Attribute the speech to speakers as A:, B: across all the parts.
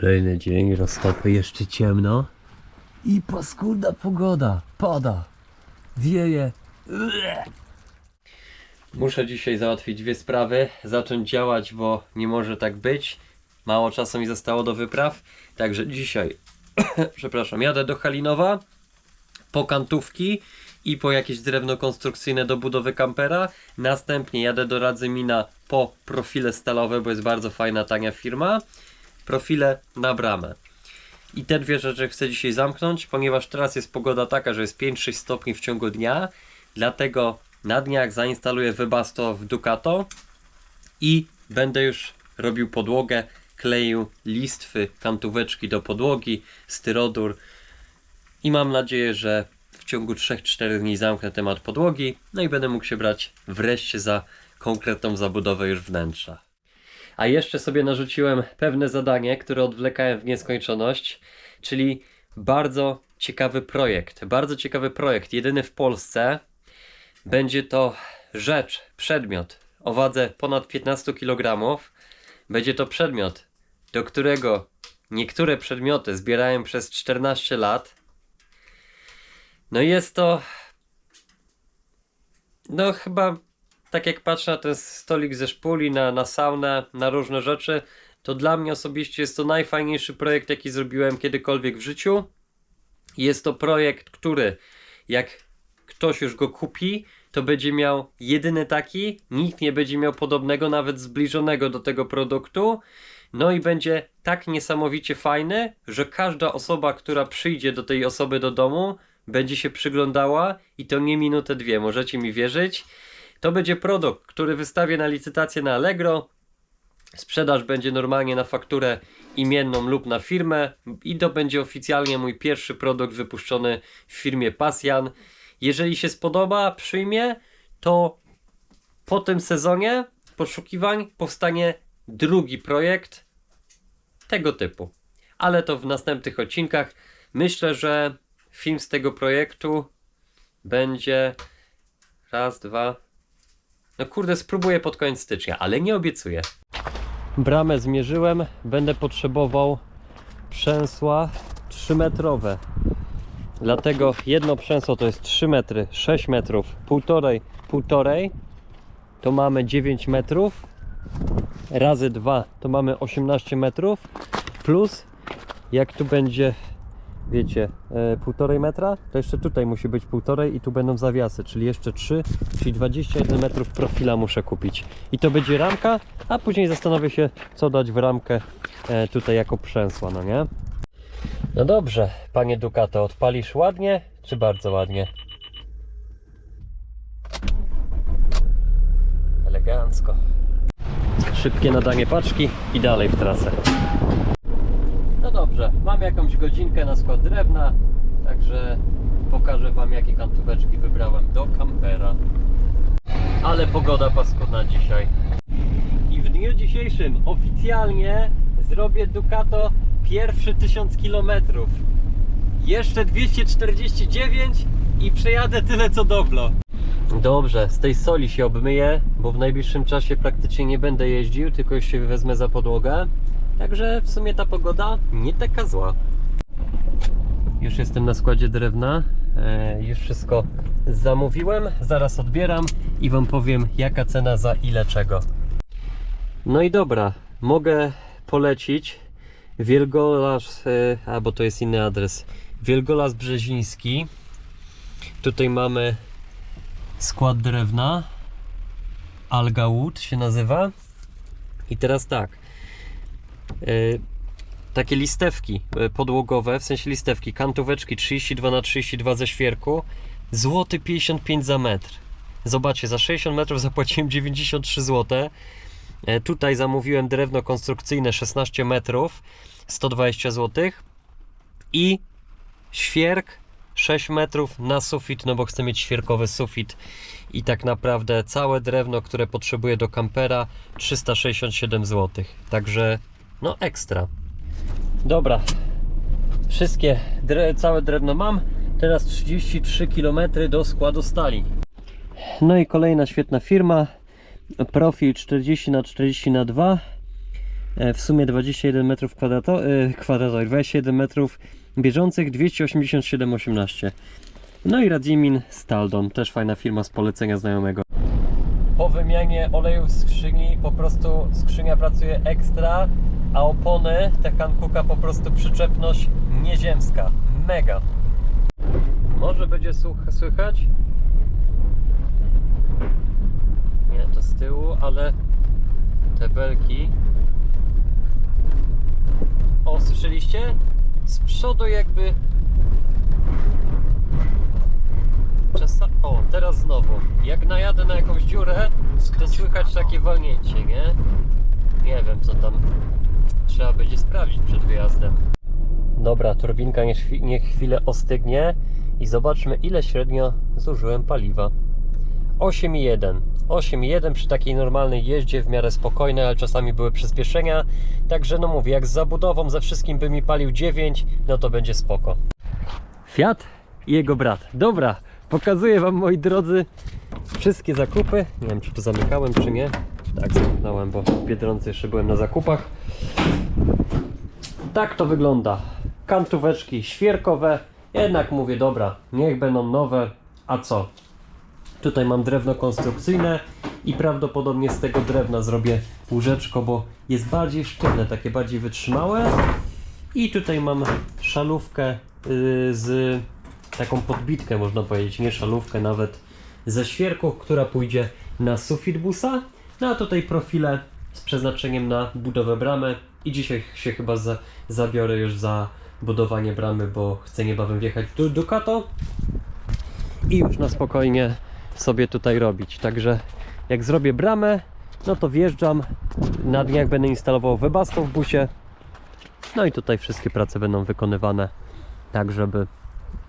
A: Kolejny dzień, roztopy, jeszcze ciemno. I paskudna pogoda, pada, wieje. Muszę dzisiaj załatwić dwie sprawy, zacząć działać, bo nie może tak być. Mało czasu mi zostało do wypraw, także dzisiaj, przepraszam, jadę do Halinowa po kantówki i po jakieś drewno konstrukcyjne do budowy kampera. Następnie jadę do Radzymina po profile stalowe, bo jest bardzo fajna, tania firma. Profile na bramę. I te dwie rzeczy chcę dzisiaj zamknąć, ponieważ teraz jest pogoda taka, że jest 5-6 stopni w ciągu dnia. Dlatego na dniach zainstaluję Webasto w Ducato i będę już robił podłogę, kleił listwy, kantóweczki do podłogi, styrodur i mam nadzieję, że w ciągu 3-4 dni zamknę temat podłogi, no i będę mógł się brać wreszcie za konkretną zabudowę już wnętrza. A jeszcze sobie narzuciłem pewne zadanie, które odwlekałem w nieskończoność, czyli bardzo ciekawy projekt. Bardzo ciekawy projekt, jedyny w Polsce. Będzie to rzecz, przedmiot o wadze ponad 15 kg. Będzie to przedmiot, do którego niektóre przedmioty zbierałem przez 14 lat. No jest to. No chyba tak jak patrzę na ten stolik ze szpuli, na, na saunę, na różne rzeczy, to dla mnie osobiście jest to najfajniejszy projekt, jaki zrobiłem kiedykolwiek w życiu. Jest to projekt, który jak ktoś już go kupi, to będzie miał jedyny taki, nikt nie będzie miał podobnego, nawet zbliżonego do tego produktu. No i będzie tak niesamowicie fajny, że każda osoba, która przyjdzie do tej osoby do domu, będzie się przyglądała i to nie minutę dwie, możecie mi wierzyć. To będzie produkt, który wystawię na licytację na Allegro. Sprzedaż będzie normalnie na fakturę imienną lub na firmę i to będzie oficjalnie mój pierwszy produkt wypuszczony w firmie Pasjan. Jeżeli się spodoba, przyjmie, to po tym sezonie poszukiwań powstanie drugi projekt tego typu. Ale to w następnych odcinkach. Myślę, że film z tego projektu będzie raz, dwa, no kurde, spróbuję pod koniec stycznia, ale nie obiecuję. Bramę zmierzyłem, będę potrzebował przęsła 3 metrowe. Dlatego jedno przęsło to jest 3 metry, 6 metrów, półtorej, półtorej to mamy 9 metrów razy 2 to mamy 18 metrów plus jak tu będzie wiecie, e, półtorej metra, to jeszcze tutaj musi być półtorej i tu będą zawiasy, czyli jeszcze 3, czyli 21 metrów profila muszę kupić. I to będzie ramka, a później zastanowię się, co dać w ramkę e, tutaj jako przęsła, no nie? No dobrze, panie Ducato, odpalisz ładnie, czy bardzo ładnie? Elegancko. Szybkie nadanie paczki i dalej w trasę. Dobrze, mam jakąś godzinkę na skład drewna, także pokażę Wam jakie kantóweczki wybrałem do kampera. Ale pogoda paskudna dzisiaj. I w dniu dzisiejszym oficjalnie zrobię Ducato pierwszy 1000 km. Jeszcze 249 i przejadę tyle co Doblo. Dobrze, z tej soli się obmyję, bo w najbliższym czasie praktycznie nie będę jeździł, tylko już się wezmę za podłogę. Także w sumie ta pogoda nie taka zła. Już jestem na składzie drewna. E, już wszystko zamówiłem. Zaraz odbieram i Wam powiem jaka cena za ile czego. No i dobra, mogę polecić Wielgolas, e, a bo to jest inny adres. Wielgolas Brzeziński. Tutaj mamy skład drewna. Alga Wood się nazywa. I teraz tak. Y, takie listewki y, podłogowe, w sensie listewki, kantóweczki 32 na 32 ze świerku, złoty 55 za metr. Zobaczcie, za 60 metrów zapłaciłem 93 zł. E, Tutaj zamówiłem drewno konstrukcyjne 16 metrów, 120 zł. I świerk 6 metrów na sufit, no bo chcę mieć świerkowy sufit. I tak naprawdę całe drewno, które potrzebuję do kampera 367 zł. Także no ekstra. Dobra. Wszystkie, dre, całe drewno mam. Teraz 33 km do składu stali. No i kolejna świetna firma. Profil 40 na 40 na 2 E, W sumie 21 metrów kwadrato, e, kwadratowych, 21 metrów bieżących, 287,18. No i Radzimin Staldon, też fajna firma z polecenia znajomego. Po wymianie oleju w skrzyni po prostu skrzynia pracuje ekstra, a opony te Hankuka po prostu przyczepność nieziemska. Mega. Może będzie słychać? Nie, to z tyłu, ale te belki. O, słyszeliście? Z przodu jakby. Czasa... O, teraz znowu. Jak najadę na jakąś dziurę, to słychać takie walnięcie, nie? Nie wiem co tam. Trzeba będzie sprawdzić przed wyjazdem. Dobra, turbinka niech, chwi- niech chwilę ostygnie i zobaczmy ile średnio zużyłem paliwa. 8,1. 8,1 przy takiej normalnej jeździe w miarę spokojnej, ale czasami były przyspieszenia. Także no mówię, jak z zabudową ze wszystkim by mi palił 9, no to będzie spoko. Fiat i jego brat. Dobra, pokazuję Wam moi drodzy wszystkie zakupy. Nie wiem czy to zamykałem czy nie. Tak, zamknąłem, bo w Biedronce jeszcze byłem na zakupach. Tak to wygląda. Kantóweczki świerkowe. Jednak mówię, dobra, niech będą nowe. A co? Tutaj mam drewno konstrukcyjne i prawdopodobnie z tego drewna zrobię łóżeczko, bo jest bardziej sztywne, takie bardziej wytrzymałe. I tutaj mam szalówkę y, z taką podbitkę, można powiedzieć, nie szalówkę, nawet ze świerków, która pójdzie na sufit busa. No a tutaj profile z przeznaczeniem na budowę bramy. I dzisiaj się chyba za, zabiorę już za budowanie bramy, bo chcę niebawem wjechać do Ducato i już na spokojnie sobie tutaj robić. Także jak zrobię bramę, no to wjeżdżam. Na dniach będę instalował webasto w busie. No i tutaj wszystkie prace będą wykonywane tak, żeby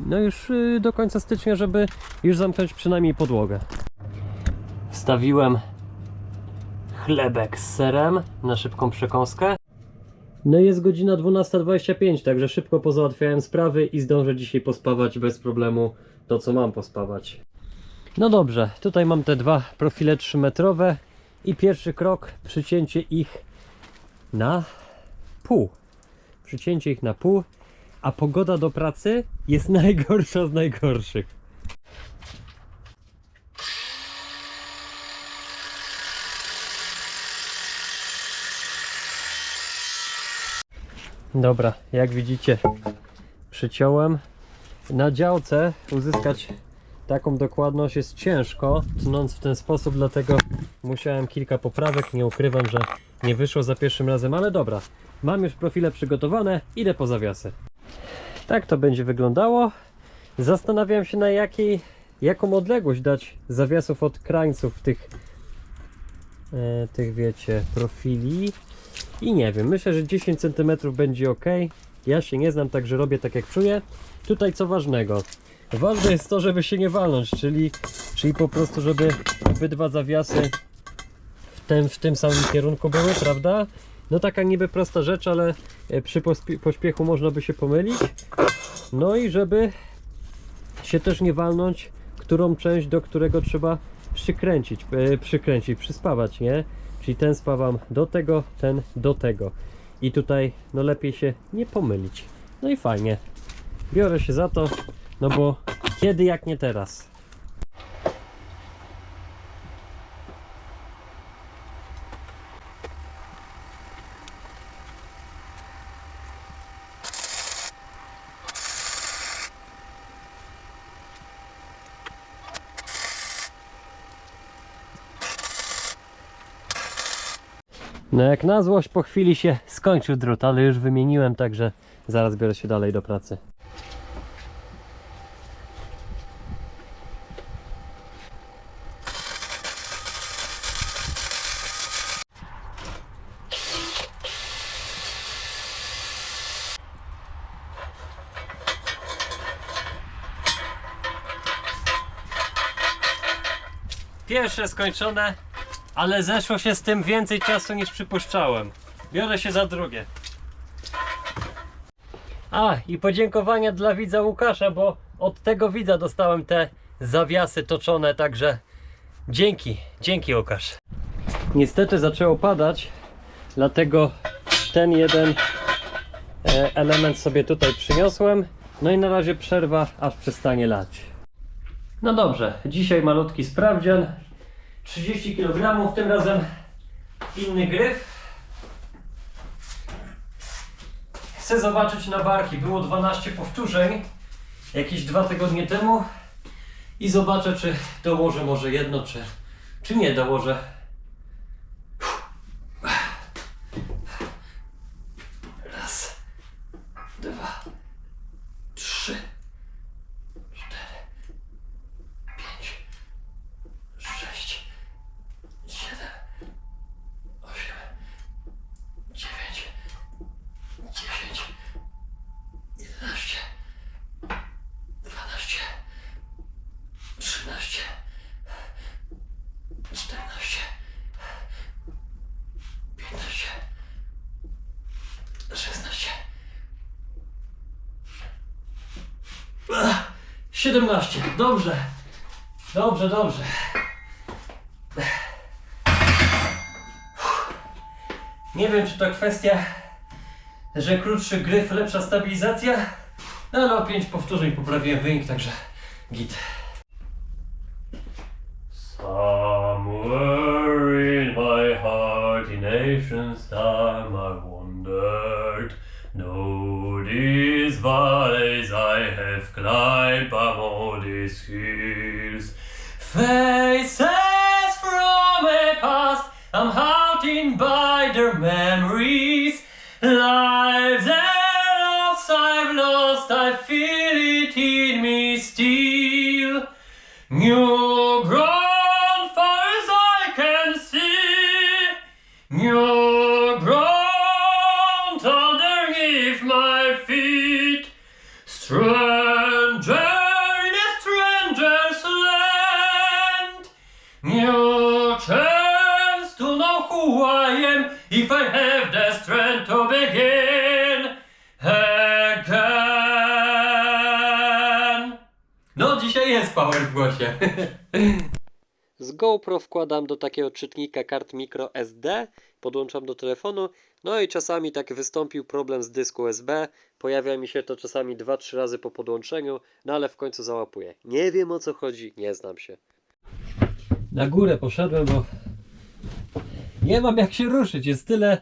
A: no już y, do końca stycznia, żeby już zamknąć przynajmniej podłogę. Wstawiłem chlebek z serem na szybką przekąskę. No i jest godzina 12.25, także szybko pozałatwiałem sprawy i zdążę dzisiaj pospawać bez problemu to, co mam pospawać. No dobrze, tutaj mam te dwa profile 3-metrowe i pierwszy krok, przycięcie ich na pół. Przycięcie ich na pół, a pogoda do pracy jest najgorsza z najgorszych. Dobra, jak widzicie, przyciąłem. Na działce uzyskać taką dokładność jest ciężko, tnąc w ten sposób, dlatego musiałem kilka poprawek. Nie ukrywam, że nie wyszło za pierwszym razem, ale dobra. Mam już profile przygotowane, idę po zawiasy. Tak to będzie wyglądało. Zastanawiam się na jakiej, jaką odległość dać zawiasów od krańców tych, e, tych wiecie, profili. I nie wiem, myślę, że 10 cm będzie ok. Ja się nie znam, także robię tak jak czuję. Tutaj co ważnego. Ważne jest to, żeby się nie walnąć, czyli, czyli po prostu, żeby obydwa zawiasy w tym, w tym samym kierunku były, prawda? No taka niby prosta rzecz, ale e, przy pośpiechu można by się pomylić. No i żeby się też nie walnąć, którą część do którego trzeba przykręcić, e, przykręcić, przyspawać, nie? Czyli ten spawam do tego, ten do tego. I tutaj no lepiej się nie pomylić. No i fajnie. Biorę się za to, no bo kiedy jak nie teraz. No jak na złość po chwili się skończył drut, ale już wymieniłem, także zaraz biorę się dalej do pracy. Pierwsze skończone, ale zeszło się z tym więcej czasu niż przypuszczałem. Biorę się za drugie. A, i podziękowania dla widza Łukasza, bo od tego widza dostałem te zawiasy toczone, także dzięki, dzięki Łukasz. Niestety zaczęło padać, Dlatego ten jeden e, element sobie tutaj przyniosłem. No i na razie przerwa, aż przestanie lać. No dobrze, dzisiaj malutki sprawdzian. 30 kg, tym razem inny gryf. Chcę zobaczyć na barki. Było 12 powtórzeń jakieś dwa tygodnie temu i zobaczę, czy dołożę może jedno, czy, czy nie dołożę. 17. Dobrze. Dobrze, dobrze. Nie wiem, czy to kwestia, że krótszy gryf, lepsza stabilizacja. No ale o 5 powtórzeń poprawiłem wynik, także git. Somewhere in my heart, in nation's time, I wandered. No, these valleys I have climbed. his. Fair Z GoPro wkładam do takiego czytnika kart micro SD, podłączam do telefonu, no i czasami tak wystąpił problem z dysku USB. Pojawia mi się to czasami 2-3 razy po podłączeniu, no ale w końcu załapuję. Nie wiem o co chodzi, nie znam się. Na górę poszedłem, bo nie mam jak się ruszyć. Jest tyle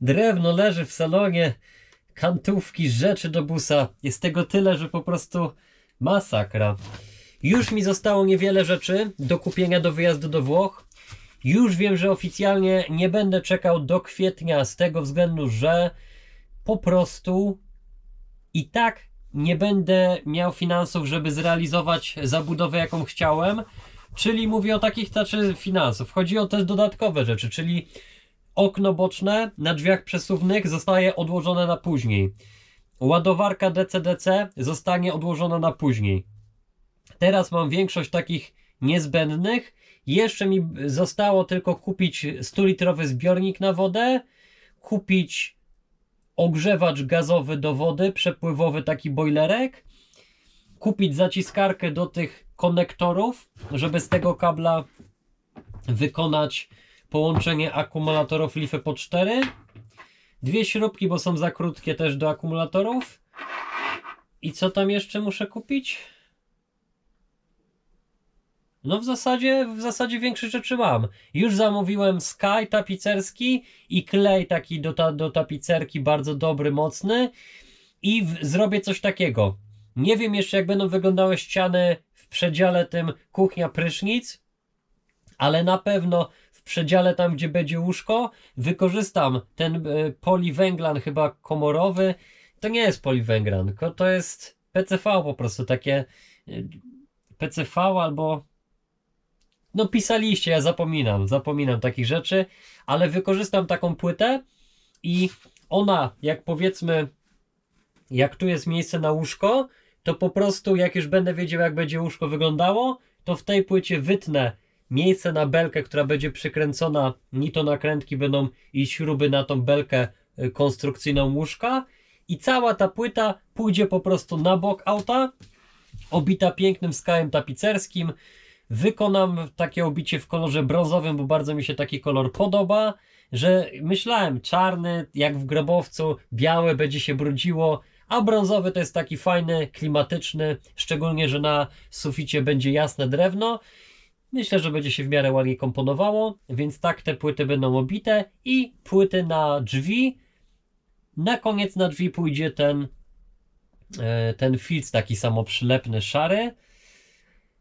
A: drewno leży w salonie, kantówki, rzeczy do busa. Jest tego tyle, że po prostu masakra. Już mi zostało niewiele rzeczy do kupienia do wyjazdu do Włoch. Już wiem, że oficjalnie nie będę czekał do kwietnia z tego względu, że po prostu i tak nie będę miał finansów, żeby zrealizować zabudowę, jaką chciałem. Czyli mówię o takich znaczy finansów. Chodzi o też dodatkowe rzeczy, czyli okno boczne na drzwiach przesuwnych zostaje odłożone na później. Ładowarka DC-DC zostanie odłożona na później. Teraz mam większość takich niezbędnych. Jeszcze mi zostało tylko kupić 100-litrowy zbiornik na wodę, kupić ogrzewacz gazowy do wody, przepływowy taki bojlerek, kupić zaciskarkę do tych konektorów, żeby z tego kabla wykonać połączenie akumulatorów LiFe po 4. Dwie śrubki, bo są za krótkie też do akumulatorów. I co tam jeszcze muszę kupić? No w zasadzie, w zasadzie większość rzeczy mam. Już zamówiłem sky tapicerski i klej taki do, ta, do tapicerki bardzo dobry, mocny i w, zrobię coś takiego. Nie wiem jeszcze jak będą wyglądały ściany w przedziale tym kuchnia prysznic, ale na pewno w przedziale tam gdzie będzie łóżko wykorzystam ten y, poliwęglan chyba komorowy. To nie jest poliwęglan, to jest PCV po prostu takie y, PCV albo no pisaliście, ja zapominam, zapominam takich rzeczy, ale wykorzystam taką płytę i ona, jak powiedzmy, jak tu jest miejsce na łóżko, to po prostu jak już będę wiedział, jak będzie łóżko wyglądało, to w tej płycie wytnę miejsce na belkę, która będzie przykręcona, ni to nakrętki będą i śruby na tą belkę y, konstrukcyjną łóżka. I cała ta płyta pójdzie po prostu na bok auta, obita pięknym skajem tapicerskim, Wykonam takie obicie w kolorze brązowym, bo bardzo mi się taki kolor podoba. że myślałem czarny, jak w grobowcu, białe będzie się brudziło, a brązowy to jest taki fajny, klimatyczny, szczególnie, że na suficie będzie jasne drewno. Myślę, że będzie się w miarę ładnie komponowało, więc tak te płyty będą obite i płyty na drzwi. Na koniec na drzwi pójdzie ten, e, ten filc taki samo przylepny, szary.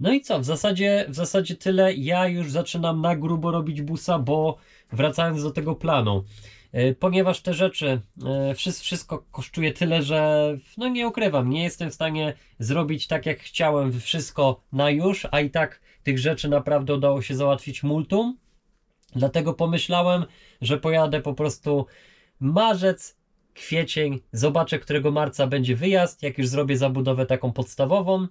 A: No i co, w zasadzie, w zasadzie tyle. Ja już zaczynam na grubo robić busa, bo wracając do tego planu, e, ponieważ te rzeczy, e, wszy- wszystko kosztuje tyle, że no nie ukrywam, nie jestem w stanie zrobić tak jak chciałem wszystko na już, a i tak tych rzeczy naprawdę udało się załatwić multum. Dlatego pomyślałem, że pojadę po prostu marzec, kwiecień, zobaczę, którego marca będzie wyjazd, jak już zrobię zabudowę taką podstawową.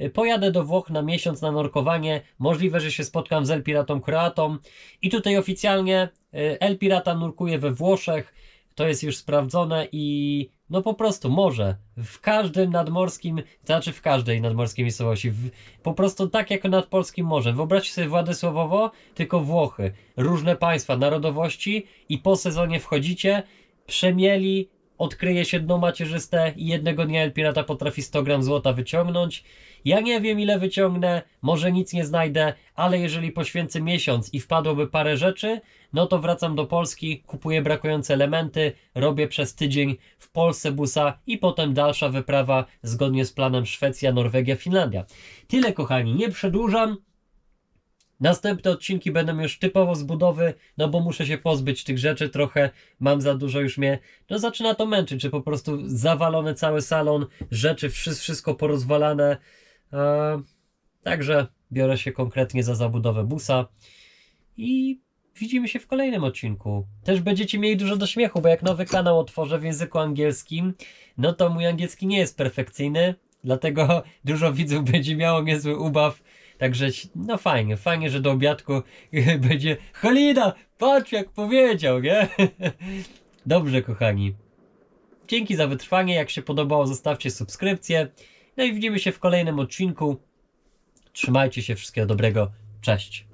A: Y, Pojadę do Włoch na miesiąc na norkowanie. Możliwe, że się spotkam z El Piratą Croatą. I tutaj oficjalnie y, El Pirata nurkuje we Włoszech. To jest już sprawdzone i no po prostu może w każdym nadmorskim, to znaczy w każdej nadmorskiej miejscowości, w, po prostu tak jak nad polskim morzem. Wyobraźcie sobie Władysławowo, tylko Włochy, różne państwa, narodowości i po sezonie wchodzicie, przemieli, odkryje się dno macierzyste i jednego dnia El Pirata potrafi 100 gram złota wyciągnąć. Ja nie wiem ile wyciągnę, może nic nie znajdę, ale jeżeli poświęcę miesiąc i wpadłoby parę rzeczy, no to wracam do Polski, kupuję brakujące elementy, robię przez tydzień w Polsce busa i potem dalsza wyprawa zgodnie z planem Szwecja, Norwegia, Finlandia. Tyle kochani, nie przedłużam. Następne odcinki będą już typowo z budowy, no bo muszę się pozbyć tych rzeczy trochę, mam za dużo już mnie, no zaczyna to męczyć, czy po prostu zawalony cały salon, rzeczy, wszy- wszystko porozwalane. E, także biorę się konkretnie za zabudowę busa i widzimy się w kolejnym odcinku. Też będziecie mieli dużo do śmiechu, bo jak nowy kanał otworzę w języku angielskim, no to mój angielski nie jest perfekcyjny, dlatego dużo widzów będzie miało niezły ubaw. Także no fajnie, fajnie, że do obiadku będzie Halina, patrz jak powiedział, nie? Dobrze, kochani. Dzięki za wytrwanie. Jak się podobało, zostawcie subskrypcję. No i widzimy się w kolejnym odcinku. Trzymajcie się, wszystkiego dobrego. Cześć.